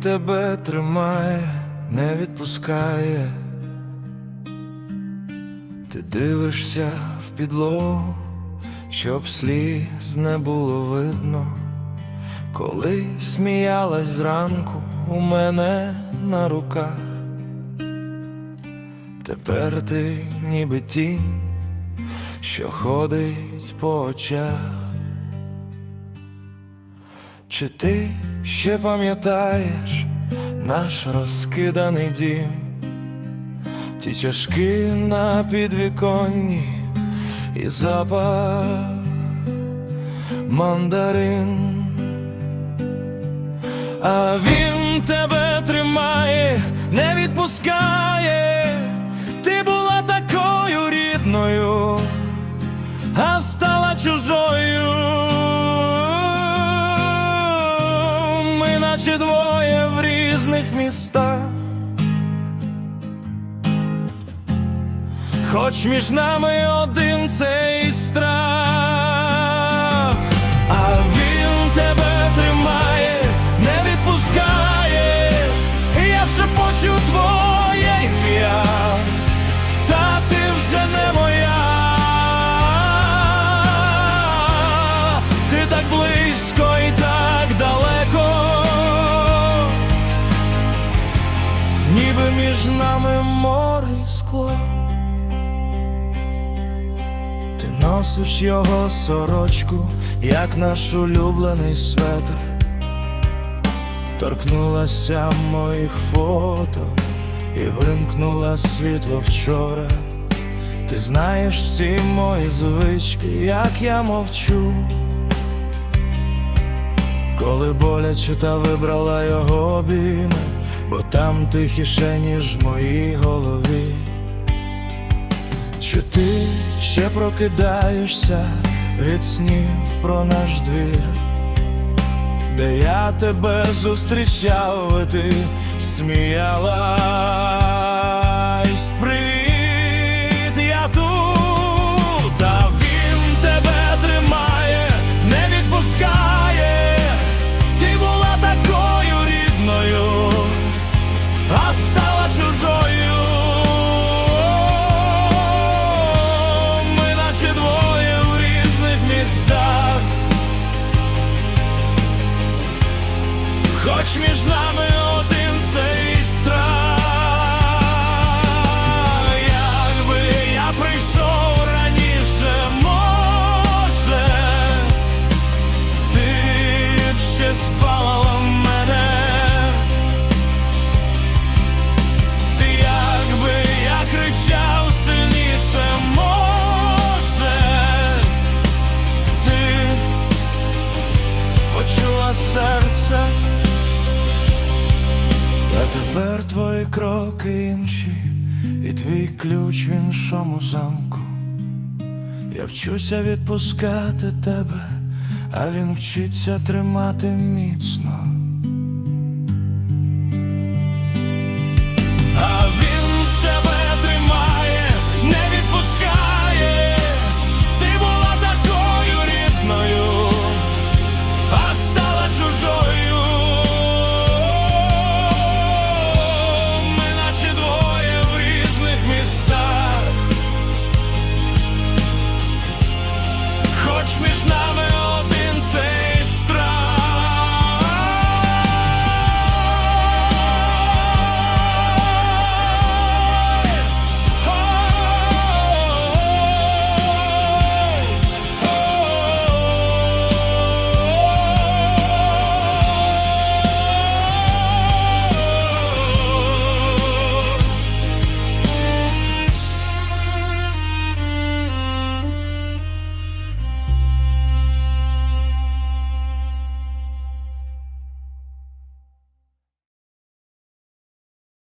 тебе тримає, не відпускає. Ти дивишся в підлогу, щоб сліз не було видно. Коли сміялась зранку у мене на руках, тепер ти ніби тінь, що ходить по очах. Чи ти ще пам'ятаєш наш розкиданий дім? Ті чашки на підвіконні і запах мандарин. А він тебе тримає, не відпускає. Наче двоє в різних містах. Хоч між нами один цей страх, нами море і скло. Ти носиш його сорочку, як наш улюблений светр. Торкнулася моїх фото і вимкнула світло вчора. Ти знаєш всі мої звички, як я мовчу. Коли боляче та вибрала його обійми, бо там тихіше, ніж в моїй голові. Чи ти ще прокидаєшся від снів про наш двір, де я тебе зустрічав, і ти сміялась між нами один цей страх, якби я прийшов раніше, ти б спала в мене. Якби я кричав сильніше, може, ти почула серце, тепер твої кроки інші, і твій ключ в іншому замку. Я вчуся відпускати тебе, а він вчиться тримати міцно.